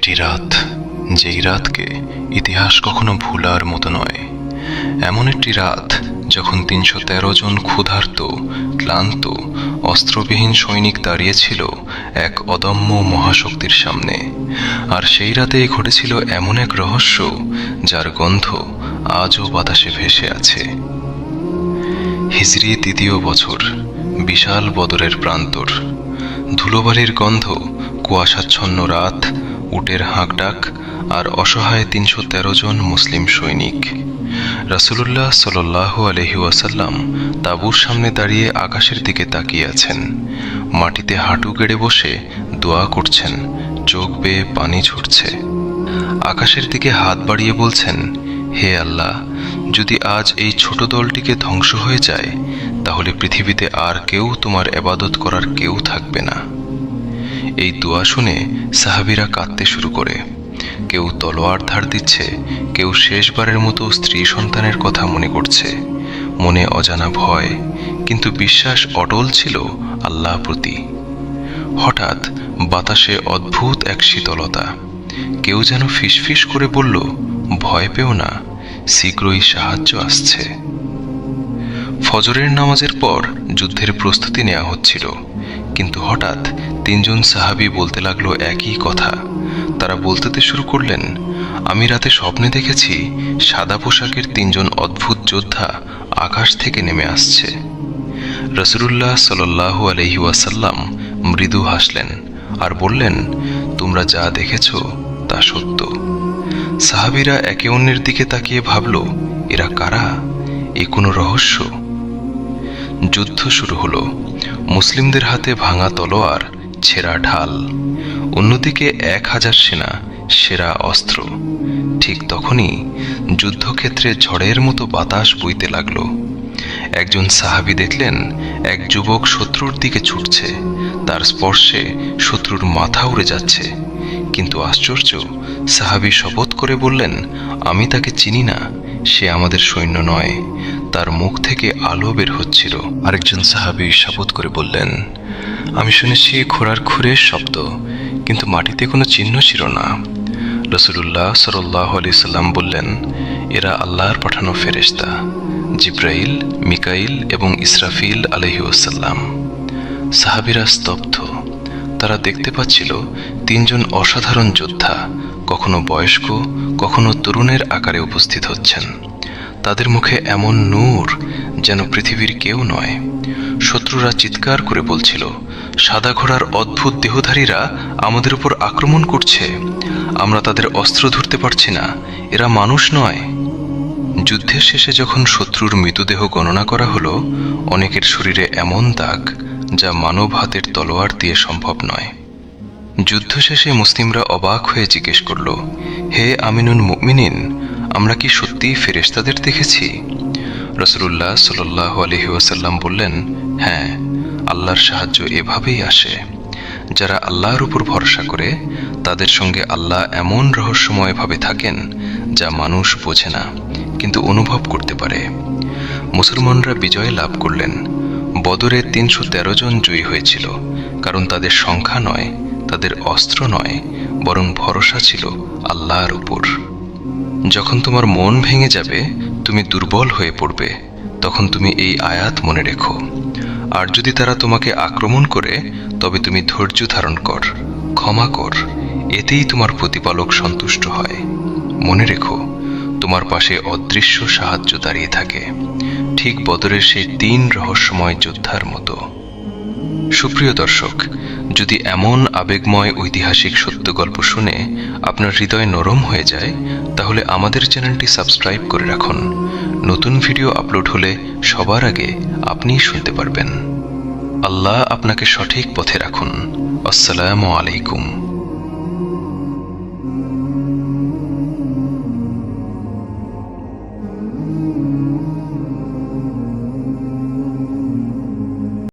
একটি রাত, যেই রাতকে ইতিহাস কখনো ভুলার মতো নয়। এমন একটি রাত যখন তিনশো তেরো জন ক্ষুধার্ত, ক্লান্ত, অস্ত্রবিহীন সৈনিক দাঁড়িয়েছিল এক অদম্য মহাশক্তির সামনে। আর সেই রাতেই ঘটেছিল এমন এক রহস্য যার গন্ধ আজও বাতাসে ভেসে আছে। হিজরি তৃতীয় বছর, বিশাল বদরের প্রান্তর। ধুলোবালির গন্ধ কুয়াশাচ্ছন্ন রাত উটের হাঁকডাক আর অসহায় তিনশো তেরো জন মুসলিম সৈনিক। রাসুলুল্লাহ সাল্লাহ আলহি ওয়াসাল্লাম তাঁবুর সামনে দাঁড়িয়ে আকাশের দিকে তাকিয়ে আছেন। মাটিতে হাঁটু গেড়ে বসে দোয়া করছেন, চোখ বেয়ে পানি ঝরছে। আকাশের দিকে হাত বাড়িয়ে বলছেন, হে আল্লাহ, যদি আজ এই ছোট দলটিকে ধ্বংস হয়ে যায়, তাহলে পৃথিবীতে আর কেউ তোমার এবাদত করার কেউ থাকবে না। এই দোয়া শুনে সাহাবিরা কাঁদতে শুরু করে। কেউ তলোয়ার ধার দিচ্ছে, কেউ শেষবারের মতো স্ত্রী সন্তানের কথা মনে করছে। মনে অজানা ভয়, কিন্তু বিশ্বাস অটল ছিল আল্লাহ প্রতি। হঠাৎ বাতাসে অদ্ভুত এক শীতলতা। কেউ যেন ফিসফিস করে বলল, ভয় পেও না, শীঘ্রই সাহায্য আসছে। ফজরের নামাজের পর যুদ্ধের প্রস্তুতি নেওয়া হচ্ছিল, কিন্তু হঠাৎ তিনজন সাহাবি বলতে লাগল একই কথা। তারা বলতে শুরু করলেন, আমি রাতে স্বপ্নে দেখেছি সাদা পোশাকের তিনজন অদ্ভুত যোদ্ধা আকাশ থেকে নেমে আসছে। রসুল্লাহ সাল্লাহু আলহি ওয়াসাল্লাম মৃদু হাসলেন আর বললেন, তোমরা যা দেখেছ তা সত্য। সাহাবিরা একে অন্যের দিকে তাকিয়ে ভাবল, এরা কারা? এ কোনো রহস্য? যুদ্ধ শুরু হলো। মুসলিমদের হাতে ভাঙা তলোয়ার ছেঁড়া ঢাল। অন্যদিকে এক হাজার সেনা, সেরা অস্ত্র। ঠিক তখনই যুদ্ধক্ষেত্রে ঝড়ের মতো বাতাস বইতে লাগল। একজন সাহাবি দেখলেন, এক যুবক শত্রুর দিকে ছুটছে। তার স্পর্শে শত্রুর মাথা উড়ে যাচ্ছে। কিন্তু আশ্চর্য, সাহাবি শপথ করে বললেন, আমি তাকে চিনি না, সে আমাদের সৈন্য নয়। তার মুখ থেকে আলো বের হচ্ছিল। আরেকজন সাহাবি শপথ করে বললেন আমি শুনেছি ঘোড়ার খুরের শব্দ, কিন্তু মাটিতে কোনো চিহ্ন ছিল না। রসুল্লাহ সাল্লাহ আলি সাল্লাম বললেন, এরা আল্লাহর পাঠানো ফেরেশতা, জিব্রাইল, মিকাইল এবং ইসরাফিল আলহিউসাল্লাম সাহাবিরা স্তব্ধ। তারা দেখতে পাচ্ছিল তিনজন অসাধারণ যোদ্ধা কখনো বয়স্ক, কখনো তরুণের আকারে উপস্থিত হচ্ছেন। তাদের মুখে এমন নূর যেন পৃথিবীর কেউ নয়। শত্রুরা চিৎকার করে বলছিল, সাদা ঘোড়ার অদ্ভুত দেহধারীরা আমাদের উপর আক্রমণ করছে। আমরা তাদের অস্ত্র ধরতে পারছি না। এরা মানুষ নয়। যুদ্ধের শেষে যখন শত্রুর মৃতদেহ গণনা করা হলো, অনেকের শরীরে এমন দাগ যা মানব হাতের তলোয়ার দিয়ে সম্ভব নয়। যুদ্ধ শেষে মুসলিমরা অবাক হয়ে জিজ্ঞেস করল, হে আমিনুন মুমিনিন, আমরা কি সত্যিই ফেরেশতাদের দেখেছি? রসুল্লাহ সাল্লাহ আলহি ওয়াসাল্লাম বললেন হ্যাঁ আল্লাহর সাহায্য এভাবেই আসে। যারা আল্লাহর উপর ভরসা করে, তাদের সঙ্গে আল্লাহ এমন রহস্যময়ভাবে থাকেন যা মানুষ বোঝে না, কিন্তু অনুভব করতে পারে। মুসলমানরা বিজয় লাভ করলেন। বদরে তিনশো তেরো জন জয়ী হয়েছিল, কারণ তাদের সংখ্যা নয়, তাদের অস্ত্র নয়, বরং ভরসা ছিল আল্লাহর উপর। যখন তোমার মন ভেঙে যাবে, তুমি দুর্বল হয়ে পড়বে, তখন তুমি এই আয়াত মনে রেখো। আর যদি তারা তোমাকে আক্রমণ করে, তবে তুমি ধৈর্য ধারণ কর, ক্ষমা কর, এতেই তোমার প্রতিপালক সন্তুষ্ট হয়। মনে রেখো, তোমার পাশে অদৃশ্য সাহায্য দাঁড়িয়ে থাকে। ঠিক বদরের সেই তিন রহস্যময় যোদ্ধার মতো। সুপ্রিয় দর্শক যদি এমন আবেগময় ঐতিহাসিক সত্য গল্প শুনে আপনার হৃদয় নরম হয়ে যায়, তাহলে আমাদের চ্যানেলটি সাবস্ক্রাইব করে রাখুন। নতুন ভিডিও আপলোড হলে সবার আগে আপনিই শুনতে পারবেন। আল্লাহ আপনাকে সঠিক পথে রাখুন। আসসালামু আলাইকুম।